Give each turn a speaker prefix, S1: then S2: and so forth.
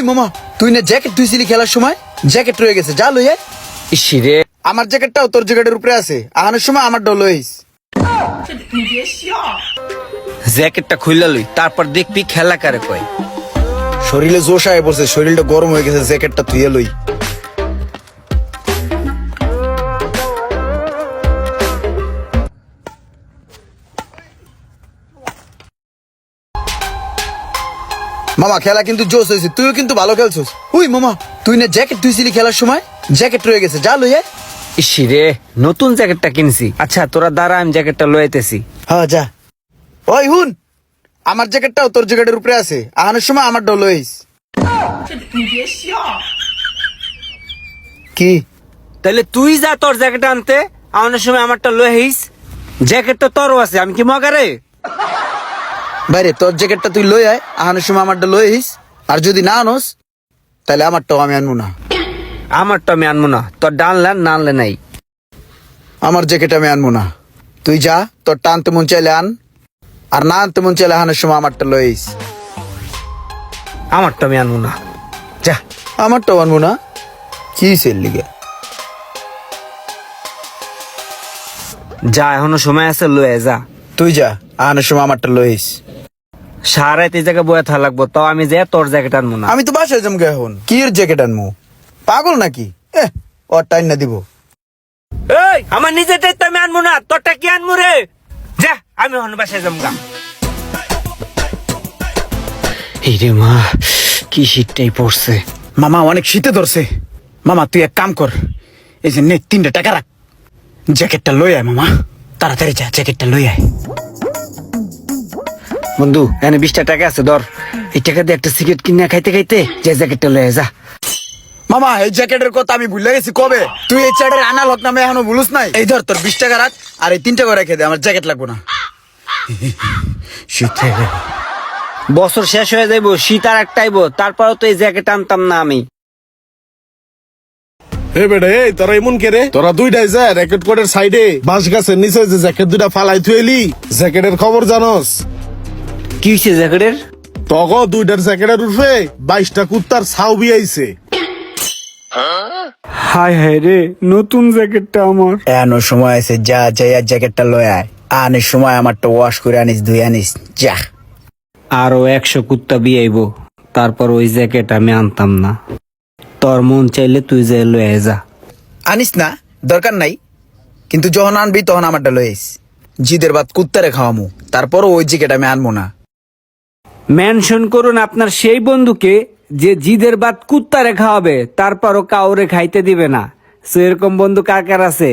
S1: We মামা। তুই না জ্যাকেট ধুইছিলি খেলার সময়? জ্যাকেট রয়ে গেছে যা লইয়া।
S2: ইসিরে
S1: আমার জ্যাকেটটাও তোর জ্যাকেটের উপরে আছে। আহানোর সময় আমার ডল হইস।
S2: জ্যাকেটটা খুললা লই তারপর দেখবি খেলা কারে কয়।
S1: শরীরে জোশ আয় বসে শরীরটা গরম হয়ে গেছে জ্যাকেটটা ধুয়ে লই। মামা খেলা কিন্তু জোশ হয়েছে। তুইও কিন্তু ভালো খেলছিস। উই মামা তুই না জ্যাকেট ধুইছিলি খেলার সময়? জ্যাকেট রয়ে গেছে। যা লইয়া
S2: ইসিরে নতুন জ্যাকেটটা কিনছি। আচ্ছা তোরা দাঁড়া আমি জ্যাকেটটা লইতেছি
S1: হ্যাঁ যা। ওই হুন আমার জ্যাকেটটাও তোর জ্যাকেটের উপরে আছে। আহানোর সময় আমার ডল লইস কি?
S2: তাহলে তুই যা তোর জ্যাকেট আনতে আমার সময় আমারটা লয়ে হইস জ্যাকেট তো তোরও আছে আমি কি মগারে
S1: বাইরে তোর জ্যাকেটটা তুই লই আয় আহানোর সময় আমারটা লইস আর যদি না আনোস তাহলে আমারটাও আমি আনব না।
S2: আমারটা আমি আনব না তোর ডানলে না আনলে নাই।
S1: আমার জ্যাকেট আমি আনব না। তুই যা তোর টানতে মন চাইলে আন আর না আনতে মন চাইলে আহানোর সময় আমারটা লইস
S2: আমারটা আমি আনব না। যা।
S1: আমারটাও আনব না। কি সেল লিগে?
S2: যা এখনও সময় আছে লয়ে যা।
S1: তুই যা আহানোর সময় আমারটা লইস
S2: সারাইতে জায়গায় বয়ে থাকা লাগবো তাও আমি যে তোর জ্যাকেট আনব না।
S1: আমি তো বাসায় জমকে এখন। কি এর জ্যাকেট আনব পাগল নাকি? এ ওর টাইম না দিব।
S2: এই আমার নিজেরটাই তো আমি আনব না তোরটা কি আনব রে? যা আমি হন বাসায় জমগা এই রে মা কি শীতটাই পড়ছে।
S1: মামা অনেক শীতে ধরছে। মামা তুই এক কাম কর এই যে নে তিনটা টাকা রাখ। জ্যাকেটটা লই আয় মামা। তাড়াতাড়ি যা জ্যাকেটটা লই আয়।
S2: বন্ধু এখানে বিশটা টাকা আছে ধর। এই টাকা দিয়ে একটা সিগারেট কিনে খাইতে খাইতে যে জ্যাকেটটা লয়ে যা।
S1: মামা এই জ্যাকেটের কথা আমি ভুলে গেছি কবে? তুই এই চ্যাটের আনাল হক নামে এখনও ভুলুস নাই? এই ধর তোর বিশ টাকা রাখ আর এই তিন টাকা রেখে দে আমার জ্যাকেট লাগবো না।
S2: বছর শেষ হয়ে যাইব শীত আর একটা আইব তারপরও তো এই জ্যাকেট আনতাম না আমি।
S3: এ বেটা এই তোরা এমন কে রে? তোরা দুইটাই যা র্যাকেট কোডের সাইডে বাঁশ গাছের নিচে যে জ্যাকেট দুইটা ফালাই থুয়েলি জ্যাকেটের খবর জানোস?
S2: কি হয়েছে জ্যাকেটের?
S3: তগ দুইটার জ্যাকেটের উঠে বাইশটা কুত্তার ছাউ বিয়াইছে।
S2: হায় হায় রে নতুন জ্যাকেটটা আমার।
S1: এনো সময় আছে যা যাই আর জ্যাকেটটা লয় আয়। আনিস সময় আমারটা ওয়াশ করে আনিস ধুই আনিস যা।
S2: আরও একশো কুত্তা বিয়াইব তারপর ওই জ্যাকেট আমি আনতাম না। তোর মন চাইলে তুই যে লয়ে যা।
S1: আনিস না দরকার নাই। কিন্তু যখন আনবি তখন আমারটা লইস জিদের বাদ কুত্তারে খাওয়ামু তারপরও ওই জ্যাকেট আমি আনব না।
S2: মেনশন করুন আপনার সেই বন্ধুকে যে জিদের বাদ কুত্তারে খাওয়াবে তারপরও কাউরে খাইতে দিবে না। সো এরকম বন্ধু কার কার আছে?